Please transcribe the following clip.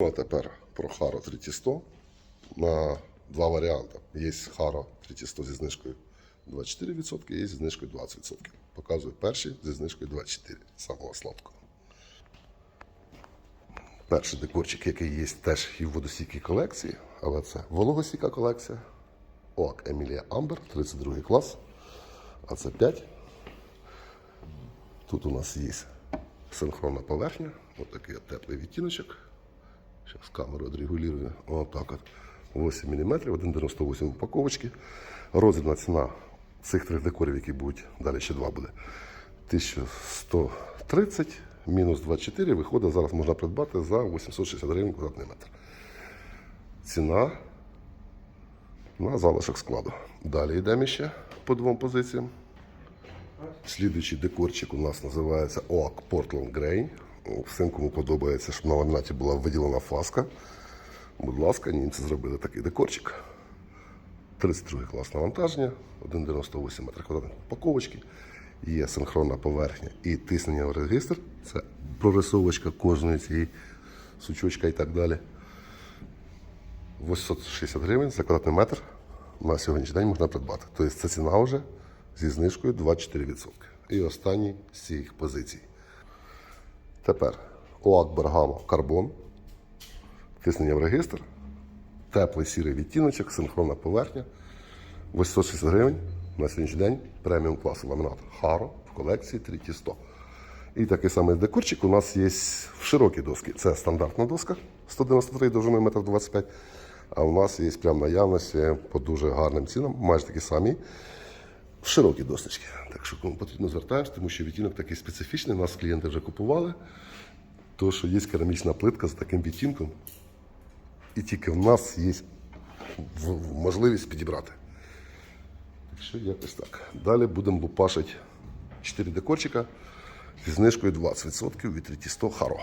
А тепер про Haro 3100 на два варіанти. Є Haro 3100 зі знижкою 24%, є зі знижкою 20%. Показую перший зі знижкою 24%, самого сладкого. Перший декорчик, який є теж і в водостійкій колекції, але це вологостійка колекція. ОАК Емілія Амбер, 32 клас. А це 5. Тут у нас є синхронна поверхня, ось такий от теплий відтіночок. Зараз камеру відрегулюю. Отак от. 8 мм, 1,98 упаковочки. Розмірна ціна цих трьох декорів, які будуть, далі ще два буде. 1130 мінус 24 виходить, зараз можна придбати за 860 гривень квадратний метр. Ціна на залишок складу. Далі йдемо ще по двом позиціям. Слідуючий декорчик у нас називається OAK Portland Grain. Всім, кому подобається, щоб на ламінаті була виділена фаска. Будь ласка, німці зробили такий декорчик. 32 клас навантаження, 1,98 метр квадратних упаковочки. Є синхронна поверхня і тиснення в регістр. Це прорисовочка кожної цієї сучочка і так далі. 860 гривень за квадратний метр на сьогоднішній день можна придбати. Тобто це ціна вже зі знижкою 24%. І останній з цих позицій. Тепер ОАК Бергамо Карбон. Тиснення в регістр. Теплий сірий відтіночок, синхронна поверхня. 860 гривень на сьогоднішній день преміум класу ламінат Харо в колекції 3100. І такий самий декорчик у нас є в широкій доскі. Це стандартна доска 193 довжиною 1,25 м. А у нас є прямо наявності по дуже гарним цінам, майже такі самі. В широкі досочки. Так що кому потрібно звертаємось, тому що відтінок такий специфічний. Нас клієнти вже купували. То, що є керамічна плитка з таким відтінком. І тільки в нас є можливість підібрати. Так що якось так. Далі будемо лупашити 4 декорчика зі знижкою 20% від 3100 Харо.